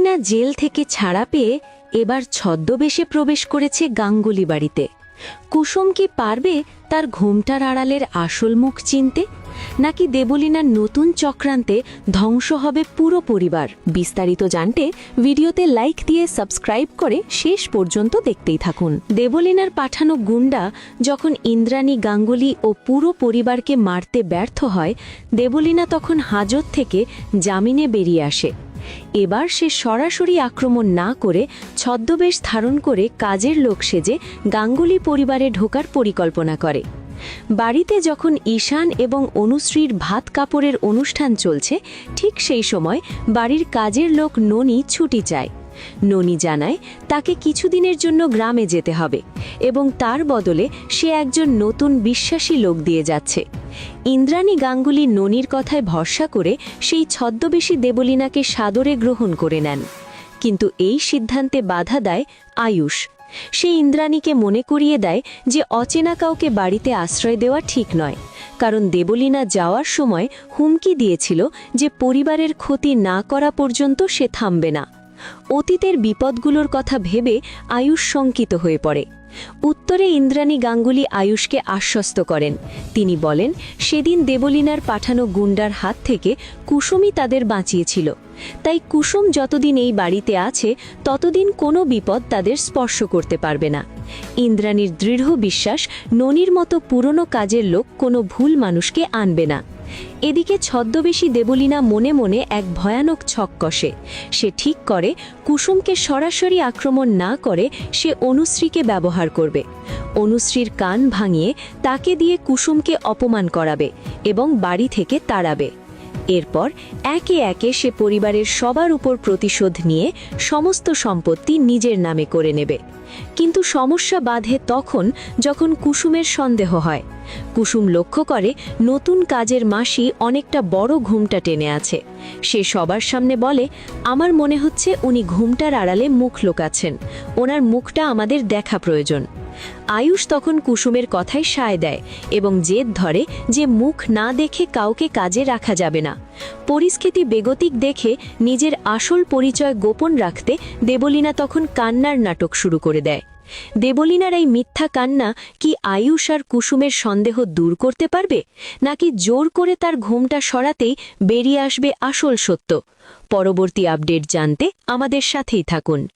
না জেল থেকে ছাড়া পেয়ে এবার ছদ্মবেশে প্রবেশ করেছে গাঙ্গুলি বাড়িতে। কুসুম কি পারবে তার ঘোমটার আড়ালের আসল মুখ চিনতে? নাকি দেবলীনার নতুন চক্রান্তে ধ্বংস হবে পুরো পরিবার? বিস্তারিত জানতে ভিডিওতে লাইক দিয়ে সাবস্ক্রাইব করে শেষ পর্যন্ত দেখতেই থাকুন। দেবলীনার পাঠানো গুন্ডা যখন ইন্দ্রাণী, গাঙ্গুলি ও পুরো পরিবারকে মারতে ব্যর্থ হয়, দেবলীনা তখন হাজত থেকে জামিনে বেরিয়ে আসে। এবার সে সরাসরি আক্রমণ না করে ছদ্মবেশ ধারণ করে কাজের লোক সেজে গাঙ্গুলি পরিবারে ঢোকার পরিকল্পনা করে। বাড়িতে যখন ঈশান এবং অনুশ্রীর ভাত কাপড়ের অনুষ্ঠান চলছে, ঠিক সেই সময় বাড়ির কাজের লোক ননি ছুটি চায়। ননি জানায়, তাকে কিছুদিনের জন্য গ্রামে যেতে হবে এবং তার বদলে সে একজন নতুন বিশ্বাসী লোক দিয়ে যাচ্ছে। ইন্দ্রাণী গাঙ্গুলি ননির কথায় ভরসা করে সেই ছদ্মবেশী দেবলীনাকে সাদরে গ্রহণ করে নেন। কিন্তু এই সিদ্ধান্তে বাধা দেয় আয়ুষ। সে ইন্দ্রাণীকে মনে করিয়ে দেয় যে অচেনা কাউকে বাড়িতে আশ্রয় দেওয়া ঠিক নয়, কারণ দেবলীনা যাওয়ার সময় হুমকি দিয়েছিল যে পরিবারের ক্ষতি না করা পর্যন্ত সে থামবে না। অতীতের বিপদগুলোর কথা ভেবে আয়ুষ শঙ্কিত হয়ে পড়ে। উত্তরে ইন্দ্রাণী গাঙ্গুলি আয়ুষকে আশ্বস্ত করেন। তিনি বলেন, সেদিন দেবলীনার পাঠানো গুন্ডার হাত থেকে কুসুমই তাদের বাঁচিয়েছিল। তাই কুসুম যতদিন এই বাড়িতে আছে, ততদিন কোনো বিপদ তাদের স্পর্শ করতে পারবে না। ইন্দ্রাণীর দৃঢ় বিশ্বাস ননির মতো পুরনো কাজের লোক কোনো ভুল মানুষকে আনবে না। এদিকে ছদ্মবেশী দেবলীনা মনে মনে এক ভয়ানক ছক কষে। সে ঠিক করে, কুসুমকে সরাসরি আক্রমণ না করে সে অনুশ্রীকে ব্যবহার করবে। অনুশ্রীর কান ভাঙিয়ে তাকে দিয়ে কুসুমকে অপমান করাবে এবং বাড়ি থেকে তাড়াবে। এরপর একে একে সে পরিবারের সবার উপর প্রতিশোধ নিয়ে সমস্ত সম্পত্তি নিজের নামে করে নেবে। কিন্তু সমস্যা বাধে তখন যখন কুসুমের সন্দেহ হয়। কুসুম লক্ষ্য করে নতুন কাজের মাসি অনেকটা বড় ঘুমটা টেনে আছে। সে সবার সামনে বলে, আমার মনে হচ্ছে উনি ঘুমটার আড়ালে মুখ লোকাচ্ছেন। ওনার মুখটা আমাদের দেখা প্রয়োজন। আয়ুষ তখন কুসুমের কথায় সায় দেয় এবং জেদ ধরে যে মুখ না দেখে কাউকে কাজে রাখা যাবে না। পরিস্থিতি বেগতিক দেখে নিজের আসল পরিচয় গোপন রাখতে দেবলীনা তখন কান্নার নাটক শুরু করে দেয়। দেবলীনার এই মিথ্যা কান্না কি আয়ুষ আর কুসুমের সন্দেহ দূর করতে পারবে? নাকি জোর করে তার ঘুমটা সরাতেই বেরিয়ে আসবে আসল সত্য? পরবর্তী আপডেট জানতে আমাদের সাথেই থাকুন।